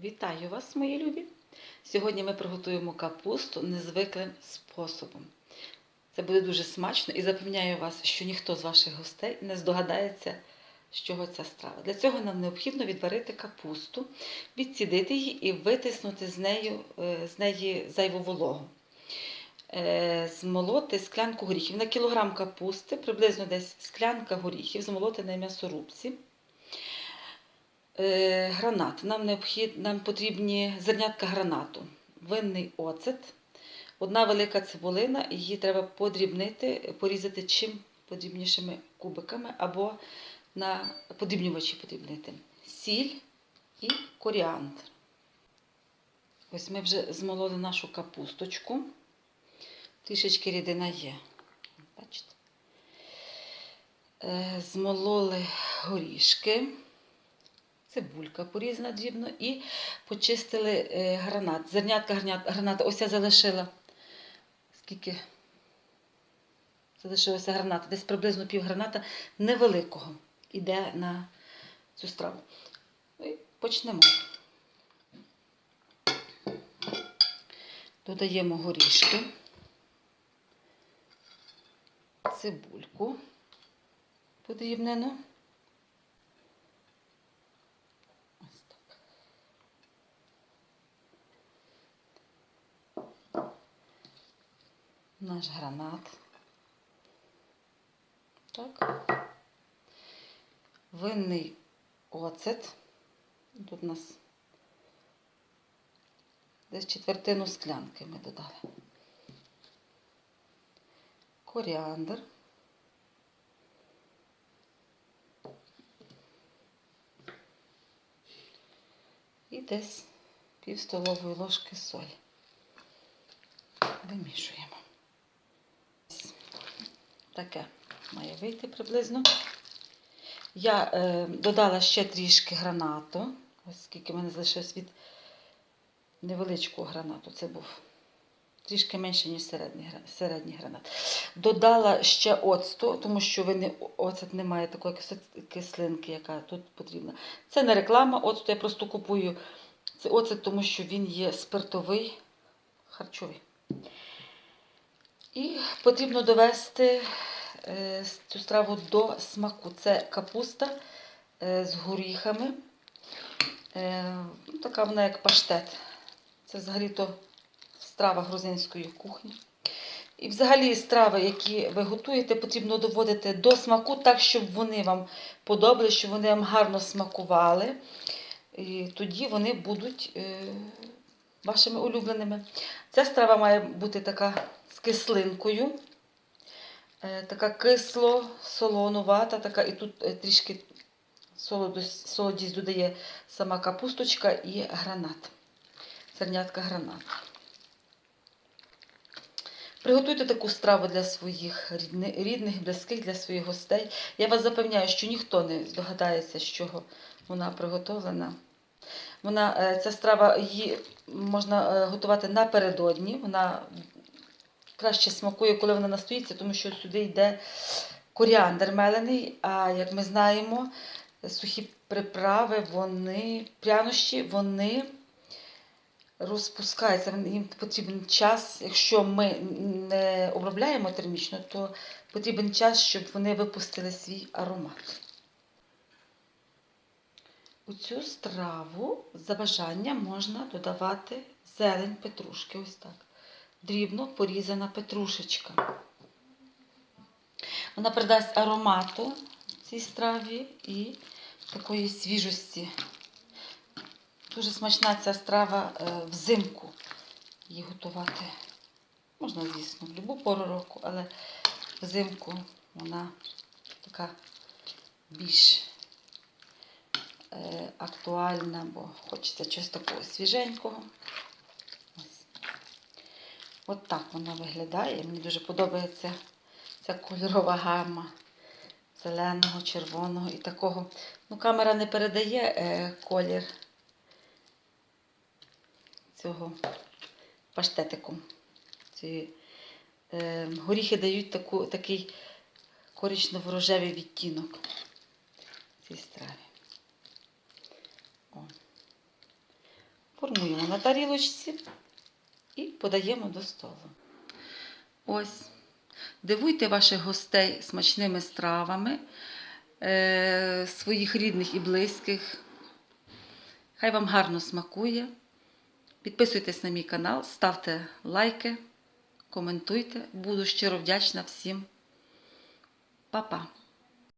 Вітаю вас, мої любі! Сьогодні ми приготуємо капусту незвиклим способом. Це буде дуже смачно і запевняю вас, що ніхто з ваших гостей не здогадається, з чого ця страва. Для цього нам необхідно відварити капусту, відцідити її і витиснути з, нею, е, з неї зайву вологу. Е, Змолоти склянку горіхів. На кілограм капусти приблизно десь склянка горіхів, змолоти на м'ясорубці. Е, Гранат. Нам необхід, нам потрібні зернятка гранату, винний оцет, одна велика цибулина, її треба подрібнити, порізати чим подрібнішими кубиками або на подрібнювачі подрібнити. Сіль і коріандр. Ось ми вже змололи нашу капусточку. Трішечки рідина є. Бачите? Е, Змололи горішки цибулька порізана дрібно і почистили е, гранат. Зернятка граната. Ось я залишила. Скільки залишилося граната? Десь приблизно пів граната невеликого іде на цю страву. І почнемо. Додаємо горішки, цибульку подрібнену. Ось так. Наш гранат. Так. Винний оцет. Тут у нас десь четвертину склянки ми додали. Коріандр. І десь пів столової ложки солі. Вимішуємо. Таке має вийти приблизно. Я е, додала ще трішки гранату. Ось скільки в мене залишилось від невеличкого гранату. Це був трішки менше, ніж середній, середній гранат. Додала ще оцту, тому що ви не, оцет не має такої кислинки, яка тут потрібна. Це не реклама оцту, я просто купую це оцет, тому що він є спиртовий, харчовий. І потрібно довести е, цю страву до смаку. Це капуста е, з горіхами. Е, така вона як паштет. Це взагалі-то страва грузинської кухні. І взагалі страви, які ви готуєте, потрібно доводити до смаку так, щоб вони вам подобали, щоб вони вам гарно смакували. І тоді вони будуть вашими улюбленими. Ця страва має бути така кислинкою, е, така кисло-солонувата, така, і тут е, трішки солодість додає сама капусточка і гранат. Зернятка гранат. Приготуйте таку страву для своїх рідних, близьких, для своїх гостей. Я вас запевняю, що ніхто не здогадається, з чого вона приготовлена. Вона, е, ця страва її можна готувати напередодні. Вона краще смакує, коли вона настоїться, тому що сюди йде коріандр мелений. А як ми знаємо, сухі приправи, вони, прянощі, вони розпускаються. Їм потрібен час. Якщо ми не обробляємо термічно, то потрібен час, щоб вони випустили свій аромат. У цю страву за бажанням можна додавати зелень петрушки. Ось так. Дрібно порізана петрушечка. Вона придасть аромату цій страві і такої свіжості. Дуже смачна ця страва е, взимку. Її готувати. Можна, звісно, в будь-яку пору року, але взимку вона така більш е, актуальна, бо хочеться чогось такого свіженького. От так вона виглядає. Мені дуже подобається ця кольорова гама зеленого, червоного і такого. Ну, камера не передає е, колір цього паштетику. Ці, е, горіхи дають таку, такий коричнево-рожевий відтінок цій страві. О. формуємо на тарілочці і подаємо до столу. Ось. Дивуйте ваших гостей смачними стравами, е, своїх рідних і близьких. Хай вам гарно смакує. Підписуйтесь на мій канал, ставте лайки, коментуйте. Буду щиро вдячна всім. Па-па!